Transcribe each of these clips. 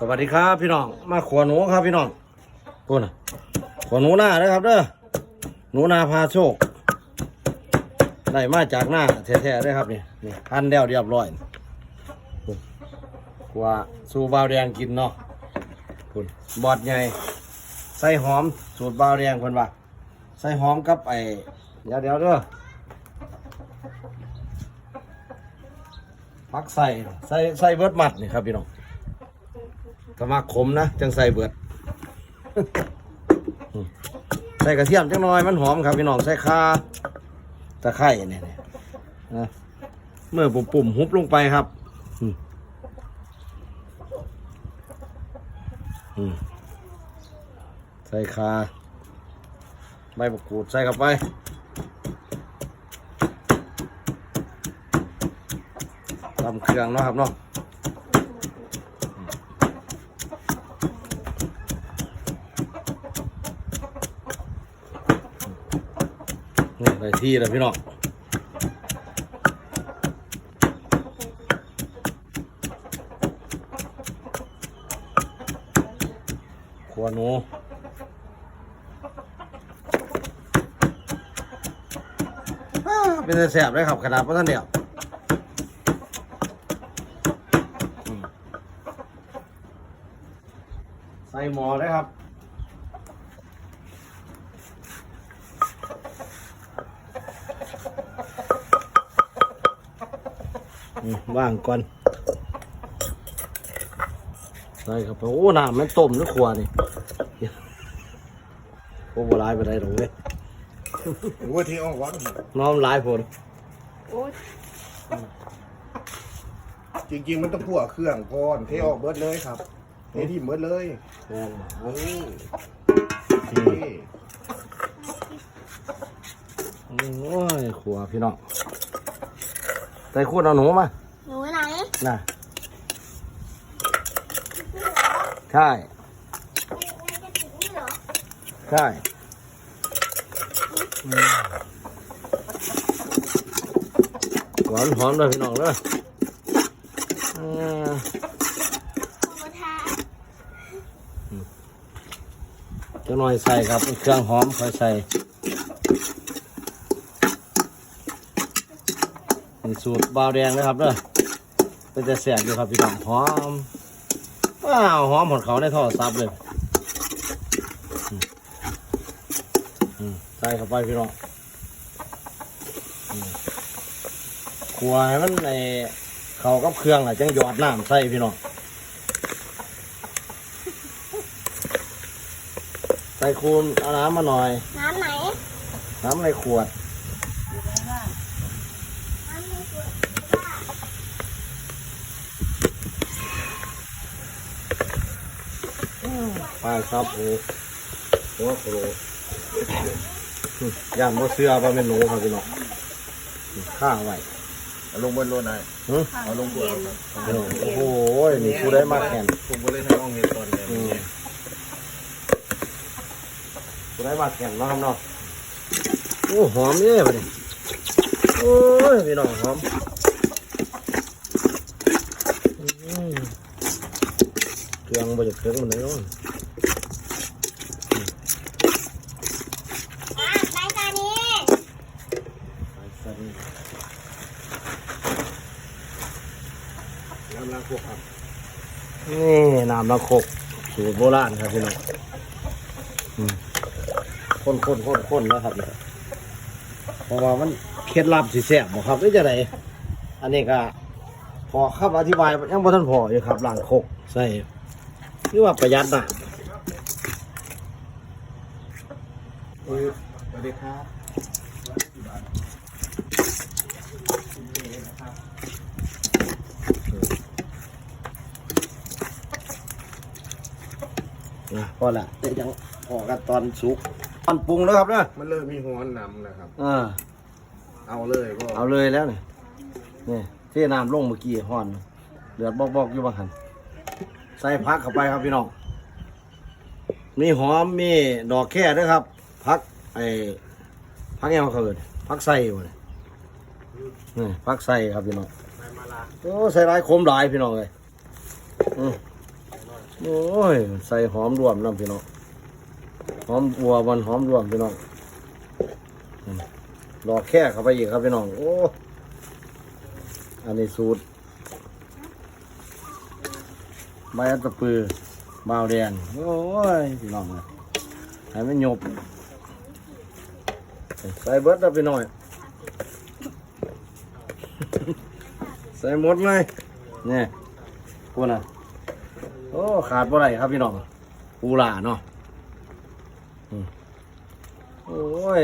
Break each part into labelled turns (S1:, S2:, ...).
S1: สวัสดีครับพี่น้อง มาขวหนูครับพี่น้องพูดนะขวหนูหน้าเด้อครับเด้อหนูนาพาโชคได้มาจากหน้าแท้ๆเลยครับนี่นี่พันเดียวเรียบร้อยกว่าสูบาวแดงกินเนาะพูดบอดใหญ่ใส่หอมสูตรบาวแดงคนว่าใส่หอมกับไอ้เดี๋ยวเดี๋ยวเด้อพักใส่ใส่ใส่เบิร์ดมัดนี่ครับพี่น้อง ถ้ามาขมนะจังใส่เบิด ใส่กระเทียมจังน้อยมันหอมครับพี่น้องใส่ข่าตะไคร่เนี่ยนะเมื่อปุ่มปุ่มหุบลงไปครับใส่ข่าใบมะกรูดใส่เข้าไปตำเครื่องเนาะครับเนาะ นี่ ได้ที่แล้วพี่น้องขวหนูเป็นแสบเลยครับขนาดพระท่านเดียวใส่หมอเลยครับ ว่างก่อนใส่ครับโอ้น้ำมันต้มนึกขวานี่โอ้โหลายไปได้หรอกเว้ย
S2: ว่าที่ออกวัด
S1: น้อมลายผล
S3: โอ้ย
S2: จริงๆมันต้องพั่วเครื่องก่อนเทออกเบิดเลยครับเทที่เบิดเลย
S1: แม่น
S2: โอ้ยเท
S1: โอ้ยขวพี่น้อง ใส่ขวดเอาหนูมา
S3: หนูไหน
S1: น่ะ ใช่
S3: จะถึงนี่เหรอ
S1: ใช่อืมหวานหอมเลยพี่น้องเลยอ่า
S3: โคทา
S1: จะหน่อยใส่ครับ เครื่องหอมค่อยใส่ เป็นสูตรบาวแดงนะครับเด้อเป็นจะแสบอยู่ครับพี่น้องหอมว้าวหอมหมดเขาในท่อซับเลยอืมอืมใส่เข้าไปพี่น้องอืมขัวให้มันในเขากับเครื่องอะจังหยอดน้ำใส่พี่น้องใส่คูณเอาน้ำมาหน่อย
S3: น้ำไหน
S1: น้ำในขวด
S3: น้ำในขวด
S1: ไปครับโอ้หัวโคโลย่านมเสื้อว่าเป็นหนูครับพี่น้องข้างไว้
S2: เอาลงบนรถไหน
S1: หึ
S2: เอาลงบนรถ
S1: พี่น้องโอ้โหนี่กูได้มาแข่ง
S2: ผมก็เลยให้น้องเห็นตอนเลย
S1: อืมกูได้มาแข่งเนาะครับเนาะโอ้หอมเนี่ยไปดิโอ้ยพี่น้องหอมอืมเครื่องบริเครื่องมันเลยเนาะ
S3: อะรายการนี้
S2: น้ำล้างพวกครับ
S1: นี่น้ำละคกสูตรโบราณครับพี่น้องอืมข้นข้นข้นข้นแล้วครับเนี่ยเพราะว่ามันเคล็ดลับสิแซ่บบ่ครับนี่จะไหนอันนี้ก็พอครับอธิบายยังบ่ทันพออยู่ครับล้างคกใส่หรือว่าประหยัดน่ะ
S2: สวัสดีครับ
S1: พอละเดี๋ยวยังออกกันตอนสุกตอนปรุงแล้วครับเนาะ
S2: มันเริ่มมีหัวนำนะครับ
S1: อ่า
S2: เอาเลยก็
S1: เอาเลยแล้วเนี่ยนี่เทน้ำลงเมื่อกี้ห่อนเดือดบอกๆอยู่บางหันใส่พักเข้าไปครับพี่น้องมีหอมมีดอกแค่ด้วยครับพักไอ้พักยังเขาเกิดพักใส่หมดเลยนี่พักใส่ครับพี่น้อง
S2: ไม่มาละ
S1: โอ้ใส่หลายคมหลายพี่น้องเลยอืม โอ้ย ใส่หอมรวมน้ำพี่น้อง หอมบัวมันหอมรวมพี่น้องรอแค่เข้าไปอีกครับพี่น้อง โอ้ อันนี้สูตรใบอัตตปือบาวแดงโอ้ยพี่น้องเลยให้มันหยบ ใส่เบิร์ดแล้วพี่น้อย ใส่หมดเลยเนี่ยกูน่ะ โอ้ขาดบ่ไรครับพี่น้องปูหลาเนาะอืมโอ้ย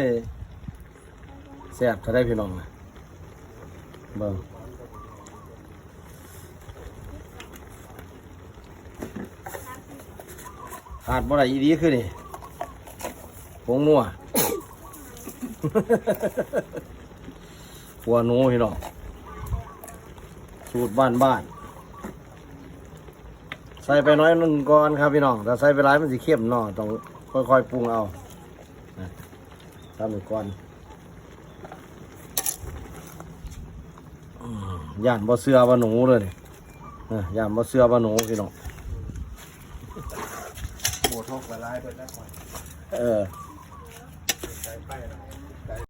S1: แซ่บจะได้พี่น้องนะเบิ่งขาดบ่ไรอีดีคือนี่ผงนัวหัวหนูพี่น้องสูตรบ้านบ้านๆ ใส่ไปน้อยนึงก่อนครับพี่น้องแต่ใส่ไปหลายมันสิเข้มเนาะต้องค่อยๆปรุงเอานะทำไปก่อนอืมย่านบ่เสือบ่หนูเลยนี่เอ้อย่านบ่เสือบ่หนูพี่น้อง
S2: โบทอกละลายเบิดแล้วก่อน
S1: เออ
S2: ใส่ไปแล้ว